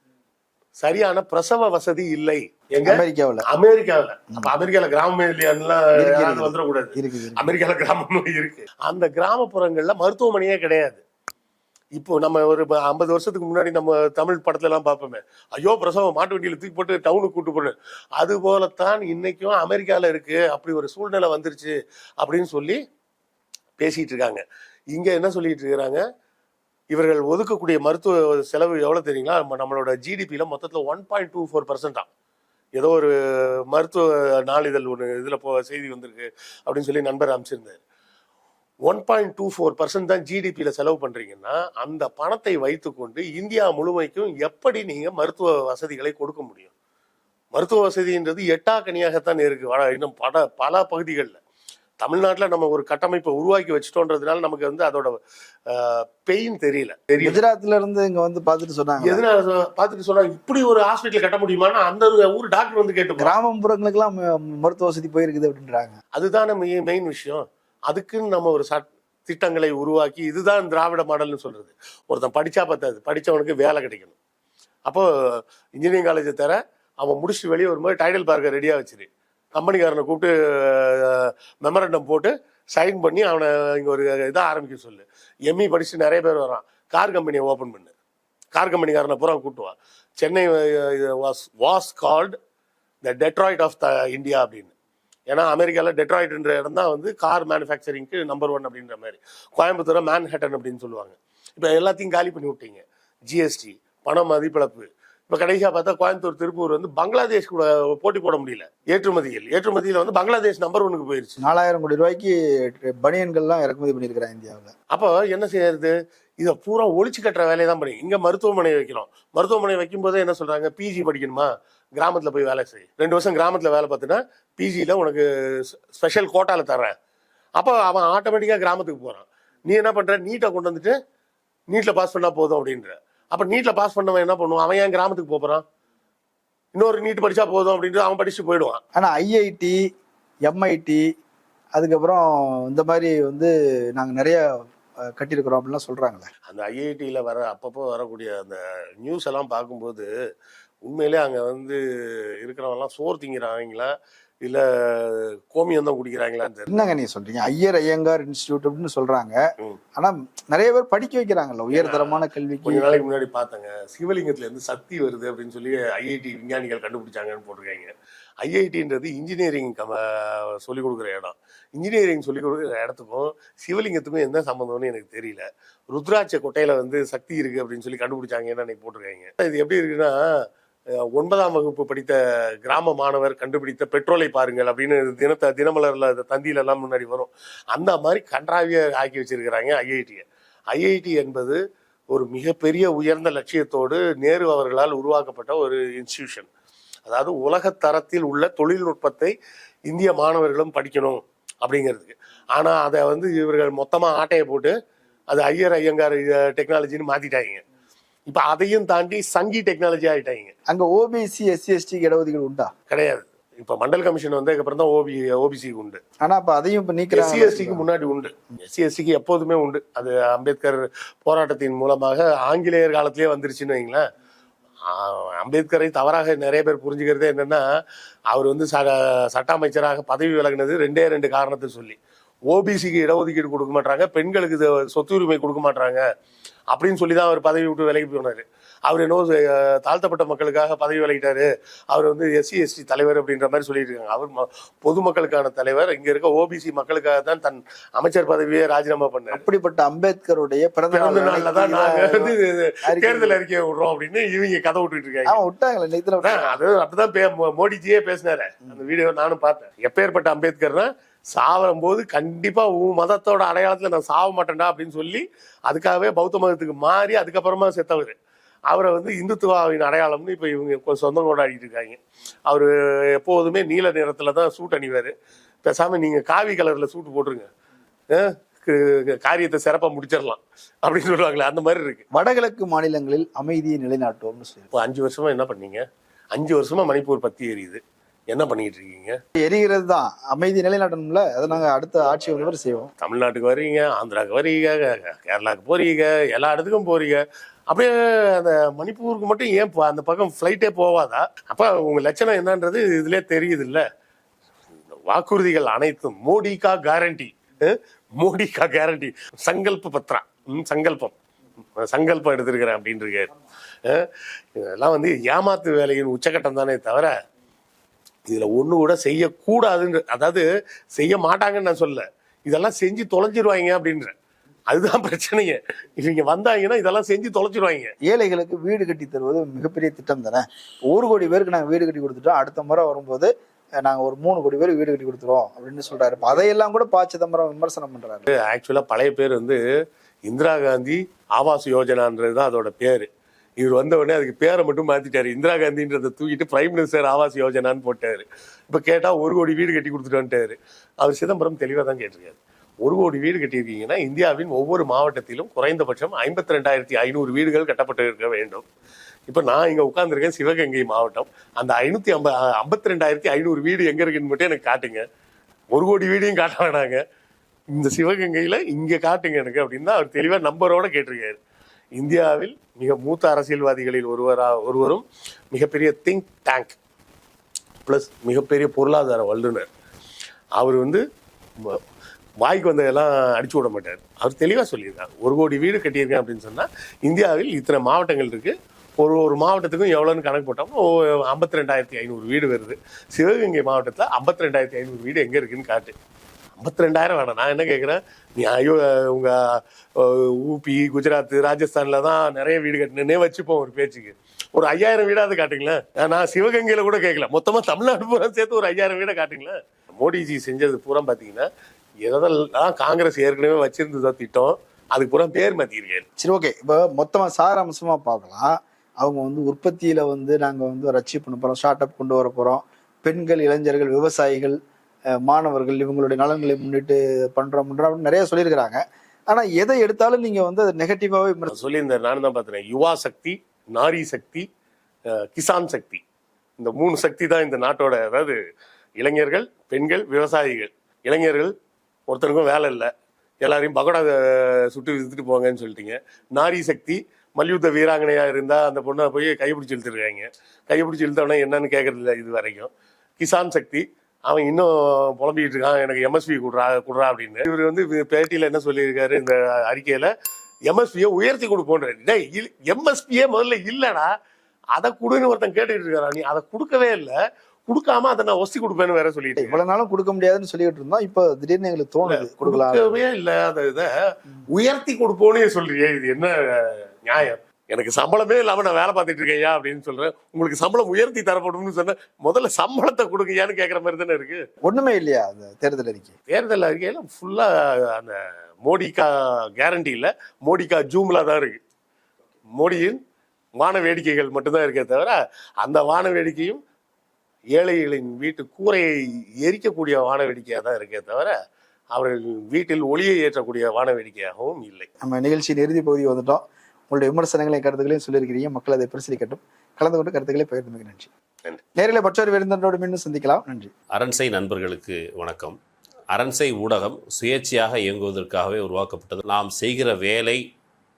சரியான பிரசவ வசதி இல்லை. எங்க? அமெரிக்காவுல. அமெரிக்காவில். அப்ப அமெரிக்கால கிராமம் இல்லையான்லாம். வந்துடக்கூடாது. அமெரிக்கால கிராமமும் இருக்கு. அந்த கிராமப்புறங்கள்ல மருத்துவமனையே கிடையாது. இப்போ நம்ம ஒரு ஐம்பது வருஷத்துக்கு முன்னாடி நம்ம தமிழ் படத்துல எல்லாம் பார்ப்போமே. ஐயோ பிரசவம் மாட்டு வண்டியில தூக்கி போட்டு டவுனுக்கு கூட்டு போன அது போலத்தான் இன்னைக்கும் அமெரிக்கால இருக்கு. அப்படி ஒரு சூழ்நிலை வந்துருச்சு அப்படின்னு சொல்லி பேசிட்டு இருக்காங்க. இங்க என்ன சொல்லிட்டு இருக்கிறாங்க? இவர்கள் ஒதுக்கக்கூடிய மருத்துவ செலவு எவ்வளவு தெரியுங்களா? நம்ம நம்மளோட ஜிடிபியில மொத்தத்துல one point two four percent தான் ஏதோ ஒரு மருத்துவ நாளிதழ் ஒன்று இதுல போ செய்தி வந்திருக்கு அப்படின்னு சொல்லி நண்பர் அமைச்சிருந்தார் one point two four percent தான் ஜிடிபியில செலவு பண்றீங்கன்னா அந்த பணத்தை வைத்துக்கொண்டு இந்தியா முழுமைக்கும் எப்படி நீங்க மருத்துவ வசதிகளை கொடுக்க முடியும்? மருத்துவ வசதின்றது எட்டா கனியாகத்தான் இருக்கு. வட- இன்னும் பல பல பகுதிகளில். தமிழ்நாட்டுல நம்ம ஒரு கட்டமைப்பை உருவாக்கி வச்சுட்டோன்றதுனால நமக்கு வந்து அதோட பெயின் தெரியல. தெரியல. குஜராத்ல இருந்து இங்க வந்து பார்த்துட்டு சொன்னாங்க. எதனால பார்த்துட்டு சொன்னா இப்படி ஒரு ஹாஸ்பிட்டல் கட்ட முடியுமான்னா அந்த ஊர் டாக்டர் வந்து கேட்டு. கிராமப்புறங்களுக்கெல்லாம் மருத்துவ வசதி போயிருக்குது அப்படின்றாங்க. அதுதானே மெயின் விஷயம். அதுக்குன்னு நம்ம ஒரு சட் திட்டங்களை உருவாக்கி இதுதான் திராவிட மாடல்னு சொல்றது. ஒருத்தன் படிச்சா பத்தாது. படிச்சவனுக்கு வேலை கிடைக்கணும். அப்போ இன்ஜினியரிங் காலேஜை தர அவன் முடிச்சுட்டு வெளியே வரும்போது டைடல் பார்க்கை ரெடியாக வச்சிரு. கம்பெனிக்காரனை கூப்பிட்டு மெமரண்டம் போட்டு சைன் பண்ணி அவனை இங்கே ஒரு இதாக ஆரம்பிக்க சொல்லு. எம்இ படிச்சுட்டு நிறைய பேர் வரான். கார் கம்பெனியை ஓப்பன் பண்ணு. கார் கம்பெனிக்காரனை பூரா கூட்டுவான் Chennai was was called the Detroit of the India அப்படின்னு. ஏன்னா அமெரிக்காவில் டெட்ராய்ட்ன்ற இடம் தான் வந்து கார் மேனுஃபேக்சரிங்க்கு நம்பர் ஒன் அப்படின்ற மாதிரி. கோயம்புத்தூரை மேன்ஹட்டன் அப்படின்னு சொல்லுவாங்க. இப்போ எல்லாத்தையும் காலி பண்ணி விட்டீங்க. ஜிஎஸ்டி பண மதிப்பிழப்பு இப்போ கடைசியாக பார்த்தா கோயம்புத்தூர் திருப்பூர் வந்து பங்களாதேஷ் கூட போட்டி போட முடியல. ஏற்றுமதியில். ஏற்றுமதியில் வந்து பங்களாதேஷ் நம்பர் ஒன்னுக்கு போயிருச்சு. நாலாயிரம் கோடி ரூபாய்க்கு பனியன்கள்லாம் இறக்குமதி பண்ணியிருக்கிறாங்க இந்தியாவில். அப்போ என்ன செய்யறது? இதை பூரா ஒழிச்சு கட்டுற வேலையை தான் பண்ணி இங்கே மருத்துவமனை வைக்கிறோம். மருத்துவமனை வைக்கும்போதே என்ன சொல்றாங்க? பிஜி படிக்கணுமா? கிராமத்தில் போய் வேலை செய். ரெண்டு வருஷம் கிராமத்தில் வேலை பார்த்தினா பிஜியில் உனக்கு ஸ்பெஷல் கோட்டாவில் தர்றேன். அப்போ அவன் ஆட்டோமேட்டிக்காக கிராமத்துக்கு போகிறான் நீ என்ன பண்ணுற நீட்டை கொண்டு வந்துட்டு நீட்டில் பாஸ் பண்ணால் போதும் அப்படின்ற. அப்போ நீட்டில் பாஸ் பண்ணவன் என்ன பண்ணுவான்? அவன் ஏன் கிராமத்துக்கு போப் போறான்? இன்னொரு நீட் படிச்சா போதும் அப்படின்ட்டு அவன் படிச்சுட்டு போயிடுவான். ஆனா ஐஐடி எம்ஐடி அதுக்கப்புறம் இந்த மாதிரி வந்து நாங்க நிறைய கட்டியிருக்கிறோம் அப்படின்லாம் சொல்றாங்களே. அந்த ஐஐடியில் வர அப்பப்போ வரக்கூடிய அந்த நியூஸ் எல்லாம் பார்க்கும்போது உண்மையிலே அங்கே வந்து இருக்கிறவங்கலாம் சோறு திங்கிறாங்களா இல்லை கோமியம் தான் குடிக்கிறாங்களான்னு தெரியல. என்னங்க நீங்க சொல்றீங்க? ஐயர் ஐயங்கார் இன்ஸ்டியூட் அப்படின்னு சொல்றாங்க. ஆனா நிறைய பேர் படிக்க வைக்கிறாங்கல்ல உயர்தரமான கொஞ்ச கல்விக்கு நாளைக்கு முன்னாடி பார்த்தேங்க. சிவலிங்கத்துல இருந்து சக்தி வருது அப்படின்னு சொல்லி ஐஐடி விஞ்ஞானிகள் கண்டுபிடிச்சாங்கன்னு போட்டிருக்காங்க. ஐஐடின்றது இன்ஜினியரிங் சொல்லிக் கொடுக்குற இடம். இன்ஜினியரிங் சொல்லிக் கொடுக்குற இடத்துக்கும் சிவலிங்கத்துக்கும் என்ன சம்மந்தம்னு எனக்கு தெரியல. ருத்ராட்ச கொட்டையில வந்து சக்தி இருக்கு அப்படின்னு சொல்லி கண்டுபிடிச்சாங்கன்னு அன்னைக்கு போட்டிருக்காங்க. இது எப்படி இருக்குன்னா ஒன்பதாம் வகுப்பு படித்த கிராம மாணவர் கண்டுபிடித்த பெட்ரோலை பாருங்கள் அப்படின்னு தினத்த தினமலரில் தந்தியில எல்லாம் முன்னாடி வரும். அந்த மாதிரி கன்றாவிய ஆக்கி வச்சிருக்கிறாங்க ஐஐடியை. ஐஐடி என்பது ஒரு மிகப்பெரிய உயர்ந்த லட்சியத்தோடு நேரு அவர்களால் உருவாக்கப்பட்ட ஒரு இன்ஸ்டிடியூஷன் அதாவது உலக தரத்தில் உள்ள தொழில்நுட்பத்தை இந்திய மாணவர்களும் படிக்கணும் அப்படிங்கிறதுக்கு. ஆனால் அதை வந்து இவர்கள் மொத்தமாக ஆட்டையை போட்டு அது ஐயர் ஐயங்கார் டெக்னாலஜின்னு மாற்றிட்டாங்க இப்போ அதையும் தாண்டி சங்கி டெக்னாலஜி ஆகிட்டாங்க அங்க ஓபிசி எஸ்சி எஸ்டி இடஒதுக்கீடு உண்டா? கிடையாது. இப்போ மண்டல் கமிஷன் வந்ததுக்கு அப்புறம் தான் ஓபி ஓபிசிக்கு உண்டு. ஆனா அப்ப அதையும் இப்ப எஸ்சி நீக்கிறாங்க எஸ்டிக்கு முன்னாடி உண்டு. எஸ்சி எஸ்டிக்கு எப்போதுமே உண்டு. அது அம்பேத்கர் போராட்டத்தின் மூலமாக ஆங்கிலேயர் காலத்திலே வந்துருச்சுன்னு வைங்களேன். அம்பேத்கரை தவறாக நிறைய பேர் புரிஞ்சுக்கிறதே என்னன்னா அவர் வந்து ச சட்ட அமைச்சராக பதவி விலகினது ரெண்டே ரெண்டு காரணத்தை சொல்லி. ஓபிசிக்கு இடஒதுக்கீடு கொடுக்க மாட்டாங்க. பெண்களுக்கு இது சொத்து உரிமை கொடுக்க மாட்டாங்க. அப்படின்னு சொல்லி தான் அவர் பதவி விட்டு விலகி போனார். அவர் என்னவோ அஹ், தாழ்த்தப்பட்ட மக்களுக்காக பதவி விலகிட்டாரு. அவர் வந்து எஸ்சி எஸ்டி தலைவர் அப்படின்ற மாதிரி சொல்லிட்டு இருக்காங்க. அவர் பொதுமக்களுக்கான தலைவர். இங்க இருக்க ஓபிசி மக்களுக்காக தான் தன் அமைச்சர் பதவியை ராஜினாமா பண்ணார். அப்படிப்பட்ட அம்பேத்கரோடைய பிறந்த பிறந்த நாள் நாள்ல தான் நாங்க வந்து தேர்தல் அறிக்கையை விடுறோம் அப்படின்னு இவங்க கதை விட்டுட்டு இருக்காங்க. விட்டாங்களே அதான், அது அப்படிதான் பே- மோடிஜியே பேசினாரு. அந்த வீடியோ நானும் பார்த்தேன். எப்பேற்பட்ட அம்பேத்கர்னா சாவரும் போது கண்டிப்பா உன் மதத்தோட அடையாளத்துல நான் சாவ மாட்டேன்டா அப்படின்னு சொல்லி அதுக்காகவே பௌத்த மதத்துக்கு மாறி அதுக்கப்புறமா செத்தவர். அவரை வந்து இந்துத்துவாவின் அடையாளம்னு இப்போ இவங்க சொந்தம் கொண்டாடிட்டு இருக்காங்க. அவர் எப்போதுமே நீல நிறத்துல தான் சூட் அணிவார். பேசாம நீங்க காவி கலர்ல சூட் போட்டுருங்க. காரியத்தை சிறப்பா முடிச்சிடலாம் அப்படின்னு சொல்லுவாங்களே அந்த மாதிரி இருக்கு. வடகிழக்கு மாநிலங்களில் அமைதியை நிலைநாட்டுவோம்னு சொல்லி இப்போ அஞ்சு வருஷமா என்ன பண்ணீங்க? அஞ்சு வருஷமா மணிப்பூர் பத்தி எரியுது. என்ன பண்ணிட்டு இருக்கீங்க எரிகிறது தான். அமைதி நிலைநாட்டணும்ல. அதை நாங்க அடுத்த ஆட்சி வந்தவர் செய்வோம். தமிழ்நாட்டுக்கு வர்றீங்க ஆந்திராவுக்கு வர்றீங்க கே- கேரளாவுக்கு போறீங்க எல்லா இடத்துக்கும் போறீங்க. அப்படியே அந்த மணிப்பூருக்கு மட்டும் ஏன் அந்த பக்கம் ஃப்ளைட்டே போவாதா? அப்ப உங்க லட்சணம் என்னன்றது இதுலயே தெரியுது இல்ல வாக்குறுதிகள் அனைத்தும் மோடிக்கா கேரண்டி மோடிக்கா கேரண்டி சங்கல்ப பத்ரா சங்கல்பம். சங்கல்பம் எடுத்திருக்கிறேன் அஹ், இதெல்லாம் வந்து ஏமாத்து வேலையின் உச்சகட்டம் தானே தவிர இதுல ஒண்ணு கூட செய்யக்கூடாதுன்னு அதாவது செய்ய மாட்டாங்கன்னு நான் சொல்ல இதெல்லாம் செஞ்சு தொலைஞ்சிருவாங்க அப்படின்ற. அதுதான் பிரச்சனையே. இவங்க வந்தாங்கன்னா இதெல்லாம் செஞ்சு தொலைச்சிருவாங்க ஏழைகளுக்கு வீடு கட்டி தருவது மிகப்பெரிய திட்டம் தானே? ஒரு கோடி பேருக்கு நாங்க வீடு கட்டி கொடுத்துட்டோம். அடுத்த முறை வரும்போது அஹ், நாங்க ஒரு மூணு கோடி பேர் வீடு கட்டி கொடுத்துருவோம் அப்படின்னு சொல்றாரு. அதையெல்லாம் கூட பா சிதம்பரம் விமர்சனம் பண்றாரு. ஆக்சுவலா பழைய பேர் வந்து இந்திரா காந்தி ஆவாஸ் யோஜனான்றது தான் அதோட பேரு. இவர் வந்த உடனே அதுக்கு பேரை மட்டும் மாற்றிட்டார் இந்திரா காந்தின்றதை தூக்கிட்டு பிரைம் மினிஸ்டர் ஆவாஸ் யோஜனான்னு போட்டாரு. இப்போ கேட்டால் ஒரு கோடி வீடு கட்டி கொடுத்துட்டு வந்துட்டாரு அவர் சிதம்பரம் தெளிவாக தான் கேட்டிருக்காரு. ஒரு கோடி வீடு கட்டியிருக்கீங்கன்னா இந்தியாவின் ஒவ்வொரு மாவட்டத்திலும் குறைந்தபட்சம் ஐம்பத்தி ரெண்டாயிரத்தி ஐநூறு வீடுகள் கட்டப்பட்டு இருக்க வேண்டும். இப்போ நான் இங்கே உட்காந்துருக்கேன் சிவகங்கை மாவட்டம். அந்த ஐநூத்தி ஐம்ப ஐம்பத்தி ரெண்டாயிரத்தி ஐநூறு வீடு எங்க இருக்குன்னு மட்டும் எனக்கு காட்டுங்க. ஒரு கோடி வீடையும் காட்ட வேணாங்க. இந்த சிவகங்கையில இங்க காட்டுங்க எனக்கு அப்படின்னு தான் அவர் தெளிவா நம்பரோட கேட்டிருக்காரு. இந்தியாவில் மிக மூத்த அரசியல்வாதிகளில் ஒருவரா ஒருவரும் மிகப்பெரிய திங்க் டேங்க் ப்ளஸ் மிகப்பெரிய பொருளாதார வல்லுநர். அவர் வந்து வாய்க்கு வந்ததெல்லாம் அடிச்சு விட மாட்டார். அவர் தெளிவாக சொல்லியிருக்காரு. ஒரு கோடி வீடு கட்டியிருக்கேன் அப்படின்னு சொன்னால் இந்தியாவில் இத்தனை மாவட்டங்கள் இருக்குது ஒரு ஒரு மாவட்டத்துக்கும் எவ்வளோன்னு கணக்கு போட்டோம்னா ஐம்பத்தி ரெண்டாயிரத்தி ஐநூறு வீடு வருது. சிவகங்கை மாவட்டத்தில் ஐம்பத்தி ரெண்டாயிரத்தி ஐநூறு வீடு எங்கே இருக்குன்னு காட்டு. ஐம்பத்தி ரெண்டாயிரம் வேணாம். நான் என்ன கேட்குறேன் நீ ஐயோ உங்கள் ஊபி குஜராத் ராஜஸ்தானில் தான் நிறைய வீடு கட்டினே வச்சுப்போம் ஒரு பேச்சுக்கு. ஒரு ஐயாயிரம் வீடாவது காட்டுங்களேன். நான் சிவகங்கையில கூட கேட்கல மொத்தமாக தமிழ்நாடு பூரா சேர்த்து ஒரு ஐயாயிரம் வீடை காட்டுங்களேன். மோடிஜி செஞ்சது பூரா பார்த்தீங்கன்னா எதெல்லாம் காங்கிரஸ் ஏற்கனவே வச்சிருந்ததோ திட்டம் அதுக்கு பூரா பேர் மாத்திருக்காரு சரி ஓகே. இப்போ மொத்தமாக சாராம்சமாக அம்சமா பார்க்கலாம். அவங்க வந்து உற்பத்தியில் வந்து நாங்கள் வந்து ஒரு அச்சீவ் பண்ண போகிறோம் ஸ்டார்ட் அப் கொண்டு வர போகிறோம் பெண்கள் இளைஞர்கள் விவசாயிகள் மாணவர்கள் இவங்களுடைய நலன்களை முன்னிட்டு பண்றோம் பண்றோம் அப்படின்னு நிறைய சொல்லியிருக்கிறாங்க. ஆனா எதை எடுத்தாலும் நீங்க வந்து அது நெகட்டிவாவே சொல்லியிருந்தேன் நானும் தான் பார்த்தேன் யுவா சக்தி நாரி சக்தி கிசான் சக்தி. இந்த மூணு சக்தி தான் இந்த நாட்டோட அதாவது இளைஞர்கள் பெண்கள் விவசாயிகள். இளைஞர்கள் ஒருத்தருக்கும் வேலை இல்லை. எல்லாரையும் பகோடா சுட்டு வித்துட்டு போங்கன்னு சொல்லிட்டீங்க. நாரி சக்தி மல்யுத்த வீராங்கனையா இருந்தா அந்த பொண்ணை போய் கைப்பிடிச்சு இழுத்துருக்காங்க கைப்பிடிச்சு இழுத்தவொடனே என்னன்னு கேட்கறது இல்லை இது வரைக்கும். கிசான் சக்தி அவன் இன்னும் புலம்பிட்டு இருக்கான் எனக்கு எம்எஸ்பி குடுறா குடுறா அப்படின்னு. இவர் வந்து பேட்டியில என்ன சொல்லியிருக்காரு இந்த அறிக்கையில எம்எஸ்பியை உயர்த்தி கொடுப்போன்றாரு டேய் எம்எஸ்பியே முதல்ல இல்லடா. அதை கொடுன்னு ஒருத்தன் கேட்டுட்டு இருக்காரா நீ? அதை கொடுக்கவே இல்லை. கொடுக்காம அதை நான் ஒஸ்தி கொடுப்பேன்னு வேற சொல்லிட்டு இவ்வளவு நாளும் கொடுக்க முடியாதுன்னு சொல்லிட்டு இருந்தோம். இப்போ திடீர்னு எங்களுக்கு தோணுது கொடுக்கலாம் கொடுக்கவே இல்ல. அந்த இதை உயர்த்தி கொடுப்போன்னு சொல்றியே. இது என்ன நியாயம்? எனக்கு சம்பளமே இல்லாம நான் வேலை பார்த்துட்டு இருக்கேன்யா அப்படின்னு சொல்றேன். உங்களுக்கு சம்பளம் உயர்த்தி தரப்படும்னு சொன்ன முதல்ல சம்பளத்தை கொடுங்கயான்னு கேக்குற மாதிரி தானே இருக்கு? ஒண்ணுமே இல்லையா அந்த தேர்தல் அறிக்கை? தேர்தல் அறிக்கையில ஃபுல்லா அந்த மோடிக்கா கேரண்டி இல்ல மோடிக்கா ஜூம்லா தான் இருக்கு. மோடியின் வான வேடிக்கைகள் மட்டும்தான் இருக்கே தவிர அந்த வான வேடிக்கையும் ஏழைகளின் வீட்டு கூரையை எரிக்கக்கூடிய வான வேடிக்கையாக தான் இருக்கே தவிர அவர்கள் வீட்டில் ஒளியை ஏற்றக்கூடிய வான வேடிக்கையாகவும் இல்லை. நம்ம நிகழ்ச்சியின் இறுதி பகுதி வந்துட்டோம். உங்களுடைய விமர்சனங்களையும் கருத்துக்களையும் சொல்லியிருக்கிறீங்க. மக்கள் அதை பரிசீலிக்கட்டும் கலந்து கொண்டு கருத்துக்களை பகிர்ந்ததுக்கு நன்றி. நன்றி. நேரில் மற்றொரு விருந்தினரோடு மீண்டும் சந்திக்கலாம். நன்றி. அரண்சை நண்பர்களுக்கு வணக்கம். அரண்சை ஊடகம் சுயேட்சையாக இயங்குவதற்காகவே உருவாக்கப்பட்டது. நாம் செய்கிற வேலை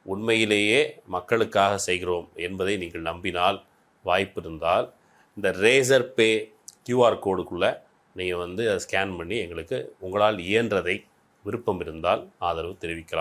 உண்மையிலேயே மக்களுக்காக செய்கிறோம் என்பதை நீங்கள் நம்பினால் வாய்ப்பு இருந்தால் இந்த ரேசர் பே கியூஆர் கோடுக்குள்ளே நீங்கள் வந்து அதை ஸ்கேன் பண்ணி எங்களுக்கு உங்களால் இயன்றதை விருப்பம் இருந்தால் ஆதரவு தெரிவிக்கலாம்.